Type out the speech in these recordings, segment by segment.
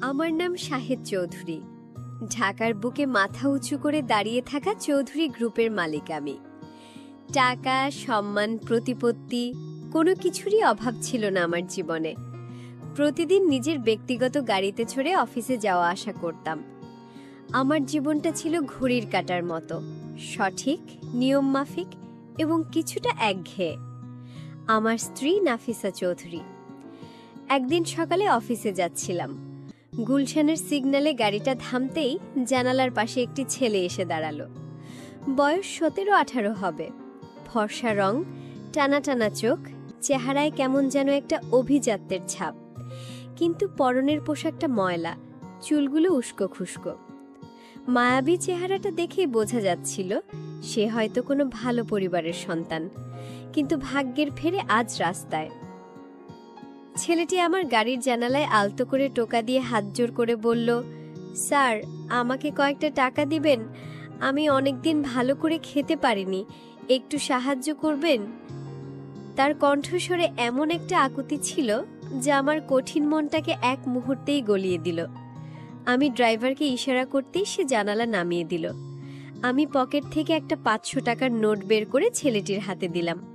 আমার নাম শাহেদ চৌধুরী। ঢাকার বুকে মাথা উঁচু করে দাঁড়িয়ে থাকা চৌধুরী গ্রুপের মালিক আমি। টাকা, সম্মান, প্রতিপত্তি, কোনো কিছুরই অভাব ছিল না আমার জীবনে। প্রতিদিন নিজের ব্যক্তিগত গাড়িতে চড়ে অফিসে যাওয়া আসা করতাম। আমার জীবনটা ছিল ঘড়ির কাটার মতো। সঠিক, নিয়ম মাফিক এবং কিছুটা একঘেয়ে। আমার স্ত্রী নাফিসা চৌধুরী। একদিন সকালে অফিসে যাচ্ছিলাম। গুলশানের সিগন্যালে গাড়িটা থামতেই জানালার পাশে একটি ছেলে এসে দাঁড়াল। বয়স সতেরো আঠারো হবে। ফর্সা রং, টানা টানা চোখ, চেহারায় কেমন যেন একটা অভিজাত্যের ছাপ। কিন্তু পরনের পোশাকটা ময়লা, চুলগুলো উস্কো খুস্কো। মায়াবী চেহারাটা দেখেই বোঝা যাচ্ছিল, সে হয়তো কোনো ভালো পরিবারের সন্তান। কিন্তু ভাগ্যের ফেরে আজ রাস্তায়। ছেলেটি আমার গাড়ির জানালায় আলতো করে টোকা দিয়ে হাত জোর করে বলল, স্যার, আমাকে কয়েকটা টাকা দিবেন? আমি অনেকদিন ভালো করে খেতে পারিনি। একটু সাহায্য করবেন? তার কণ্ঠস্বরে এমন একটা আকুতি ছিল যা আমার কঠিন মনটাকে এক মুহূর্তেই গলিয়ে দিল। আমি ড্রাইভারকে ইশারা করতেই সে জানালা নামিয়ে দিল। আমি পকেট থেকে একটা পাঁচশো টাকার নোট বের করে ছেলেটির হাতে দিলাম।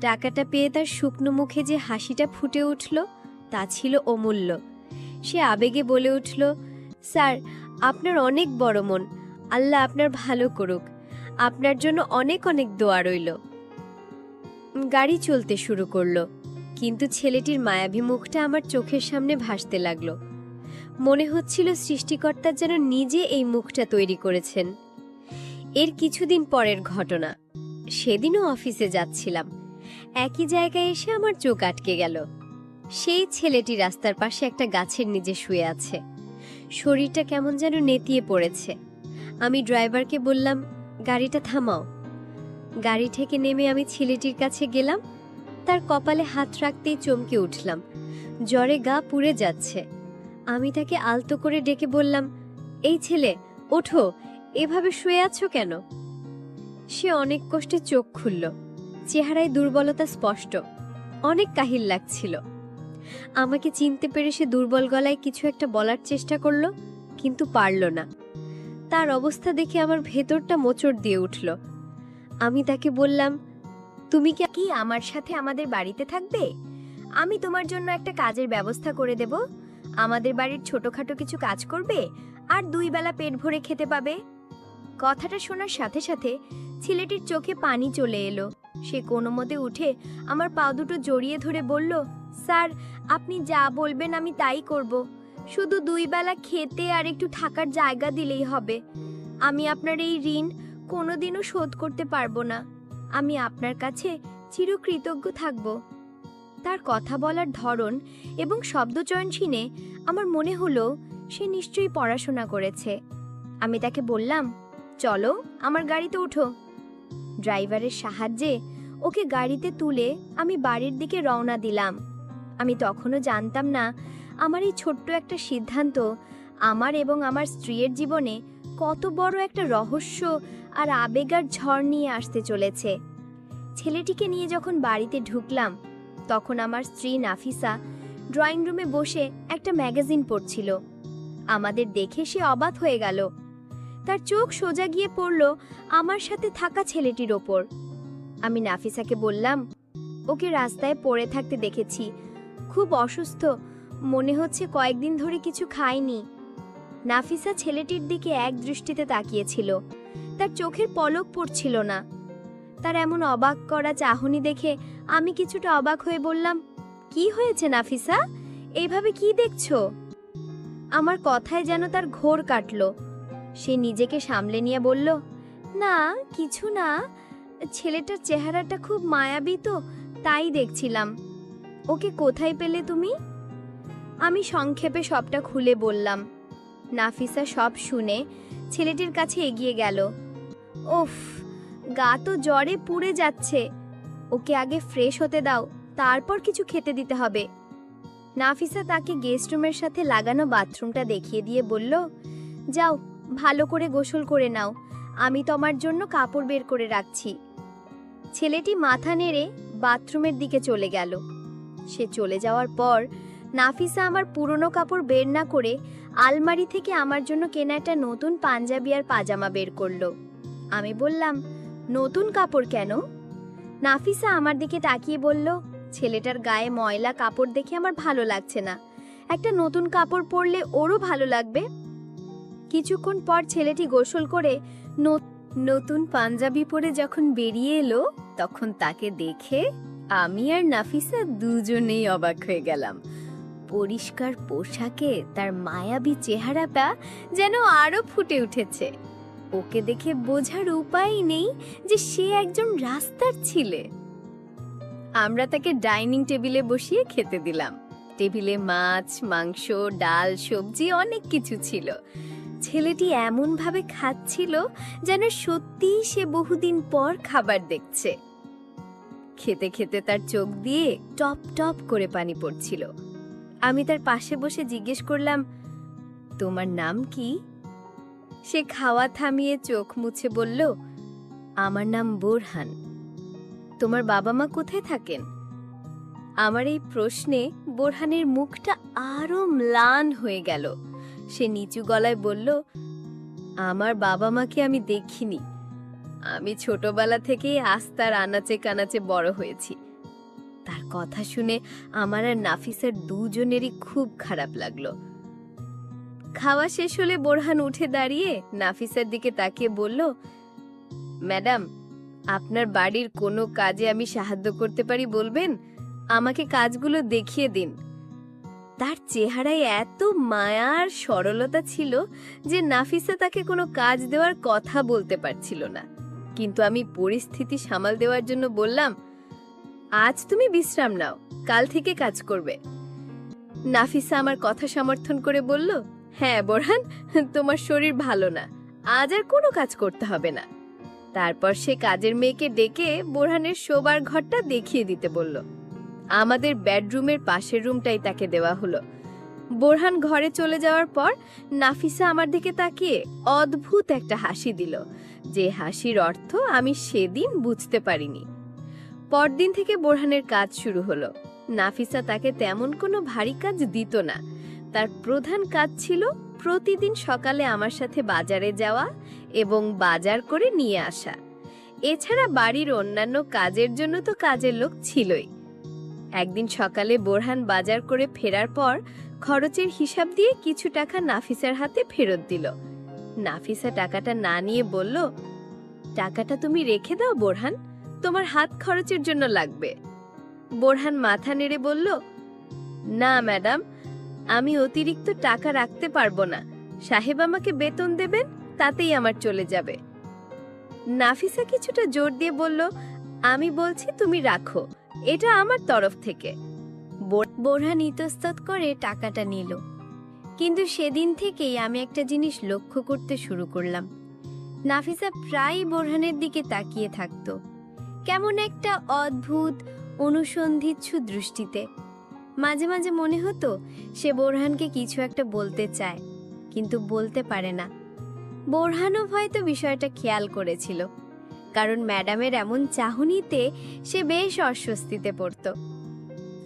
টাকাটা পেয়ে তার শুকনো মুখে যে হাসিটা ফুটে উঠল, তা ছিল অমূল্য। সে আবেগে বলে উঠল, স্যার, আপনার অনেক বড় মন। আল্লাহ আপনার ভালো করুক। আপনার জন্য অনেক অনেক দোয়া রইল। গাড়ি চলতে শুরু করল, কিন্তু ছেলেটির মায়াবী মুখটা আমার চোখের সামনে ভাসতে লাগল। মনে হচ্ছিল সৃষ্টিকর্তা যেন নিজে এই মুখটা তৈরি করেছেন। এর কিছুদিন পরের ঘটনা। সেদিনও অফিসে যাচ্ছিলাম। একই জায়গায় এসে আমার চোখ আটকে গেল। সেই ছেলেটি রাস্তার পাশে একটা গাছের নিচে শুয়ে আছে। শরীরটা কেমন যেন নেতিয়ে পড়েছে। আমি ড্রাইভারকে বললাম, গাড়িটা থামাও। গাড়ি থেকে নেমে আমি ছেলেটির কাছে গেলাম। তার কপালে হাত রাখতেই চমকে উঠলাম। জ্বরে গা পুড়ে যাচ্ছে। আমি তাকে আলতো করে ডেকে বললাম, এই ছেলে, ওঠো, এভাবে শুয়ে আছো কেন? সে অনেক কষ্টে চোখ খুলল। চেহারায় দুর্বলতা স্পষ্ট। অনেক কাহিল লাগছিল। আমাকে চিনতে পেরে সে দুর্বল গলায় কিছু একটা বলার চেষ্টা করল, কিন্তু পারল না। তার অবস্থা দেখে আমার ভেতরটা মোচড় দিয়ে উঠল। আমি তাকে বললাম, তুমি কি কি আমার সাথে আমাদের বাড়িতে থাকবে? আমি তোমার জন্য একটা কাজের ব্যবস্থা করে দেব। আমাদের বাড়ির ছোটখাটো কিছু কাজ করবে আর দুই বেলা পেট ভরে খেতে পাবে। কথাটা শোনার সাথে সাথে ছেলেটির চোখে পানি চলে এলো। সে কোনো মতে উঠে আমার পা দুটো জড়িয়ে ধরে বলল, স্যার, আপনি যা বলবেন আমি তাই করব। শুধু দুই বেলা খেতে আর একটু থাকার জায়গা দিলেই হবে। আমি আপনার এই ঋণ কোনোদিনও শোধ করতে পারব না। আমি আপনার কাছে চিরকৃতজ্ঞ থাকব। তার কথা বলার ধরন এবং শব্দচয়ন শুনে আমার মনে হলো সে নিশ্চয়ই পড়াশোনা করেছে। আমি তাকে বললাম, চলো, আমার গাড়িতে ওঠো ড্রাইভারের সাহায্যে ওকে গাড়িতে তুলে আমি বাড়ির দিকে রওনা দিলাম। আমি তখনও জানতাম না আমার এই ছোট্ট একটা সিদ্ধান্ত আমার এবং আমার স্ত্রীর জীবনে কত বড় একটা রহস্য আর আবেগার ঝড় নিয়ে আসতে চলেছে। ছেলেটিকে নিয়ে যখন বাড়িতে ঢুকলাম, তখন আমার স্ত্রী নাফিসা ড্রয়িং রুমে বসে একটা ম্যাগাজিন পড়ছিল। আমাদের দেখে সে অবাক হয়ে গেল। তার চোখ সোজা গিয়ে পড়ল আমার সাথে থাকা ছেলেটির ওপর। আমি নাফিসাকে বললাম, ওকে রাস্তায় পড়ে থাকতে দেখেছি। খুব অসুস্থ, মনে হচ্ছে কয়েকদিন ধরে কিছু খায়নি নাফিসা ছেলেটির দিকে এক দৃষ্টিতে তাকিয়েছিল। তার চোখের পলক পড়ছিল না। তার এমন অবাক করা চাহনি দেখে আমি কিছুটা অবাক হয়ে বললাম, কি হয়েছে নাফিসা? এইভাবে কি দেখছ? আমার কথায় যেন তার ঘোর কাটলো। সে নিজেকে সামলে নিয়ে বলল, না, কিছু না। ছেলেটার চেহারাটা খুব মায়াবী তো, তাই দেখছিলাম। ওকে কোথায় পেলে তুমি? আমি সংক্ষেপে সবটা খুলে বললাম। নাফিসা সব শুনে ছেলেটির কাছে এগিয়ে গেল। ওফ, গা তো জ্বরে পুড়ে যাচ্ছে। ওকে আগে ফ্রেশ হতে দাও, তারপর কিছু খেতে দিতে হবে। নাফিসা তাকে গেস্ট রুমের সাথে লাগানো বাথরুমটা দেখিয়ে দিয়ে বলল, যাও ভালো করে গোসল করে নাও। আমি তোমার জন্য কাপড় বের করে রাখছি। ছেলেটি মাথা নেড়ে বাথরুমের দিকে চলে গেল। সে চলে যাওয়ার পর নাফিসা আমার পুরনো কাপড় বের না করে আলমারি থেকে আমার জন্য কেনা একটা নতুন পাঞ্জাবি আর পাজামা বের করল। আমি বললাম, নতুন কাপড় কেন? নাফিসা আমার দিকে তাকিয়ে বলল, ছেলেটার গায়ে ময়লা কাপড় দেখে আমার ভালো লাগছে না। একটা নতুন কাপড় পরলে ওরও ভালো লাগবে। কিছুক্ষণ পর ছেলেটি গোসল করে নতুন পাঞ্জাবি পরে যখন বেরিয়ে এলো, তখন তাকে দেখে আমি আর নাফিসা দুজনেই অবাক হয়ে গেলাম। পরিষ্কার পোশাকে তার মায়াবী চেহারাটা যেন আরও ফুটে উঠেছে। ওকে দেখে বোঝার উপায় নেই যে সে একজন রাস্তার ছিলে। আমরা তাকে ডাইনিং টেবিলে বসিয়ে খেতে দিলাম। টেবিলে মাছ, মাংস, ডাল, সবজি অনেক কিছু ছিল। ছেলেটি এমনভাবে খাচ্ছিল যেন সত্যিই সে বহুদিন পর খাবার দেখছে। খেতে খেতে তার চোখ দিয়ে টপ টপ করে পানি পড়ছিল। আমি তার পাশে বসে জিজ্ঞেস করলাম, তোমার নাম কি? সে খাওয়া থামিয়ে চোখ মুছে বলল, আমার নাম বোরহান। তোমার বাবা মা কোথায় থাকেন? আমার এই প্রশ্নে বোরহানের মুখটা আরও ম্লান হয়ে গেল। সে নিচু গলায় বলল, আমার বাবা মাকে আমি দেখিনি। আমি ছোটবেলা থেকেই আস্তার আনাচে কানাচে বড় হয়েছি। তার কথা শুনে আমার আর নাফিসার দুজনেরই খুব খারাপ লাগল। খাওয়া শেষ হলে বোরহান উঠে দাঁড়িয়ে নাফিসার দিকে তাকিয়ে বলল, ম্যাডাম, আপনার বাড়ির কোনো কাজে আমি সাহায্য করতে পারি বলবেন? আমাকে কাজগুলো দেখিয়ে দিন। তার চেহারায় এত মায়ার সরলতা ছিল যে নাফিসা তাকে কোনো কাজ দেওয়ার কথা বলতে পারছিল না। কিন্তু আমি পরিস্থিতি সামাল দেওয়ার জন্য বললাম, আজ তুমি বিশ্রাম নাও, কাল থেকে কাজ করবে। নাফিসা আমার কথা সমর্থন করে বলল হ্যাঁ বোরহান, তোমার শরীর ভালো না, আজ আর কোনো কাজ করতে হবে না। তারপর সে কাজের মেয়েকে ডেকে বোরহানের শোবার ঘরটা দেখিয়ে দিতে বলল। আমাদের বেডরুমের পাশের রুমটাই তাকে দেওয়া হলো। বোরহান ঘরে চলে যাওয়ার পর নাফিসা আমার দিকে তাকিয়ে অদ্ভুত একটা হাসি দিল। যে হাসির অর্থ আমি সেদিন বুঝতে পারিনি। পরদিন থেকে বোরহানের কাজ শুরু হলো। নাফিসা তাকে তেমন কোনো ভারী কাজ দিত না। তার প্রধান কাজ ছিল প্রতিদিন সকালে আমার সাথে বাজারে যাওয়া এবং বাজার করে নিয়ে আসা। এছাড়া বাড়ির অন্যান্য কাজের জন্য তো কাজের লোক ছিলই। একদিন সকালে বোরহান বাজার করে ফেরার পর খরচের হিসাব দিয়ে কিছু টাকা নাফিসার হাতে ফেরত দিল। নাফিসা টাকাটা না নিয়ে বলল, টাকাটা তুমি রেখে দাও বোরহান, তোমার হাত খরচের জন্য লাগবে। বোরহান মাথা নেড়ে বলল, না ম্যাডাম, আমি অতিরিক্ত টাকা রাখতে পারব না। সাহেব আমাকে বেতন দেবেন, তাতেই আমার চলে যাবে। নাফিসা কিছুটা জোর দিয়ে বলল আমি বলছি তুমি রাখো। এটা আমার তরফ থেকে। বোর- বোরহান ইতস্তত করে টাকাটা নিল। কিন্তু সেদিন থেকেই আমি একটা জিনিস লক্ষ্য করতে শুরু করলাম। নাফিসা প্রায় বোরহানের দিকে তাকিয়ে থাকতো। কেমন একটা অদ্ভুত, অনুসন্ধিচ্ছু দৃষ্টিতে। মাঝে মাঝে মনে হতো সে বোরহানকে কিছু একটা বলতে চায়, কিন্তু বলতে পারে না। বোরহানও হয়তো বিষয়টা খেয়াল করেছিল। কারণ ম্যাডামের এমন চাহনিতে সে বেশ অস্বস্তিতে পড়ত।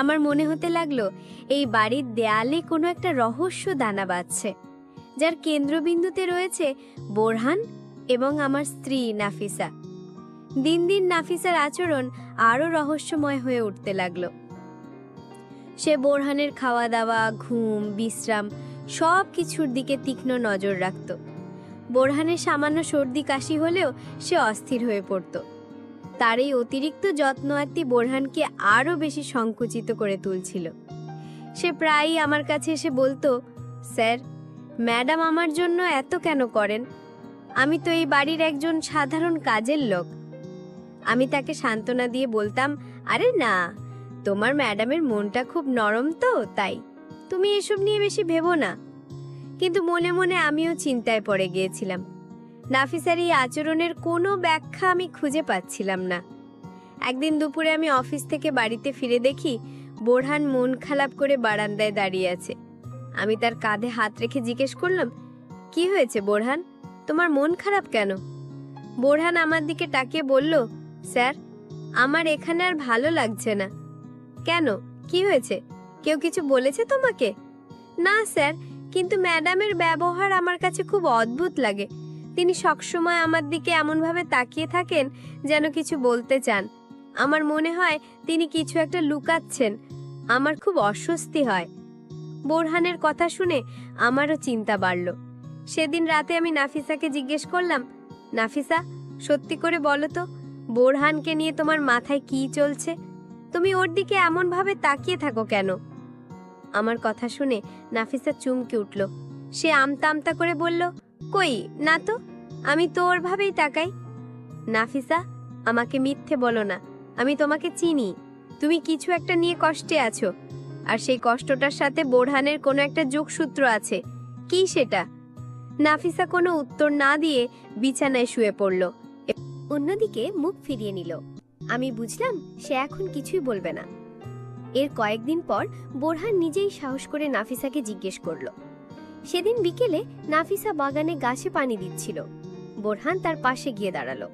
আমার মনে হতে লাগল, এই বাড়ির দেয়ালে কোনো একটা রহস্য দানা বাঁধছে, যার কেন্দ্রবিন্দুতে রয়েছে বোরহান এবং আমার স্ত্রী নাফিসা। দিন দিন নাফিসার আচরণ আরও রহস্যময় হয়ে উঠতে লাগল। সে বোরহানের খাওয়া দাওয়া ঘুম, বিশ্রাম সব কিছুর দিকে তীক্ষ্ণ নজর রাখত। বোরহানের সামান্য সর্দি কাশি হলেও সে অস্থির হয়ে পড়তো। তার এই অতিরিক্ত যত্ন আত্মি বোরহানকে আরও বেশি সংকুচিত করে তুলছিল। সে প্রায়ই আমার কাছে এসে বলতো, স্যার, ম্যাডাম আমার জন্য এত কেন করেন? আমি তো এই বাড়ির একজন সাধারণ কাজের লোক। আমি তাকে সান্ত্বনা দিয়ে বলতাম, আরে না, তোমার ম্যাডামের মনটা খুব নরম তো, তাই। তুমি এসব নিয়ে বেশি ভেবো না। কিন্তু মনে মনে আমিও চিন্তায় পড়ে গিয়েছিলাম। নাফিসার এই আচরণের কোনো ব্যাখ্যা আমি খুঁজে পাচ্ছিলাম না। একদিন দুপুরে আমি অফিস থেকে বাড়িতে ফিরে দেখি বোরহান মন খারাপ করে বারান্দায় দাঁড়িয়ে আছে। আমি তার কাঁধে হাত রেখে জিজ্ঞেস করলাম, কি হয়েছে বোরহান? তোমার মন খারাপ কেন? বোরহান আমার দিকে তাকিয়ে বলল, স্যার, আমার এখানে আর ভালো লাগছে না। কেন? কি হয়েছে? কেউ কিছু বলেছে তোমাকে? না, স্যার কিন্তু ম্যাডামের ব্যবহার আমার কাছে খুব অদ্ভুত লাগে। তিনি সবসময় আমার দিকে এমনভাবে তাকিয়ে থাকেন যেন কিছু বলতে চান। আমার মনে হয় তিনি কিছু একটা লুকাচ্ছেন। আমার খুব অস্বস্তি হয়। বোরহানের কথা শুনে আমারও চিন্তা বাড়ল। সেদিন রাতে আমি নাফিসাকে জিজ্ঞেস করলাম, নাফিসা, সত্যি করে বলো তো, বোরহানকে নিয়ে তোমার মাথায় কি চলছে? তুমি ওর দিকে এমনভাবে তাকিয়ে থাকো কেন? আমার কথা শুনে নাফিসা চুমকে উঠল। সে আমতা আমতা করে বলল, কই, না তো, আমি তো ওর ভাবেই তাকাই। নাফিসা, আমাকে মিথ্যে বলো না, আমি তোমাকে চিনি। তুমি কিছু একটা নিয়ে কষ্টে আছো, আর সেই কষ্টটার সাথে বোরহানের কোনো একটা যোগসূত্র আছে। কি সেটা? নাফিসা কোনো উত্তর না দিয়ে বিছানায় শুয়ে পড়ল। অন্যদিকে মুখ ফিরিয়ে নিল। আমি বুঝলাম, সে এখন কিছুই বলবে না। এর কয়েকদিন পর বোরহান নিজেই সাহস করে নাফিসাকে জিজ্ঞেস করল। সেদিন বিকেলে নাফিসা বাগানে গাছে পানি দিচ্ছিল। বোরহান তার পাশে গিয়ে দাঁড়াল।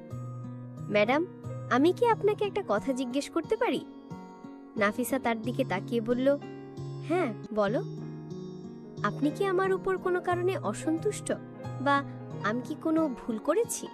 ম্যাডাম, আমি কি আপনাকে একটা কথা জিজ্ঞেস করতে পারি? নাফিসা তার দিকে তাকিয়ে বলল হ্যাঁ বলো। আপনি কি আমার উপর কোনো কারণে অসন্তুষ্ট? বা আমি কি কোনো ভুল করেছি?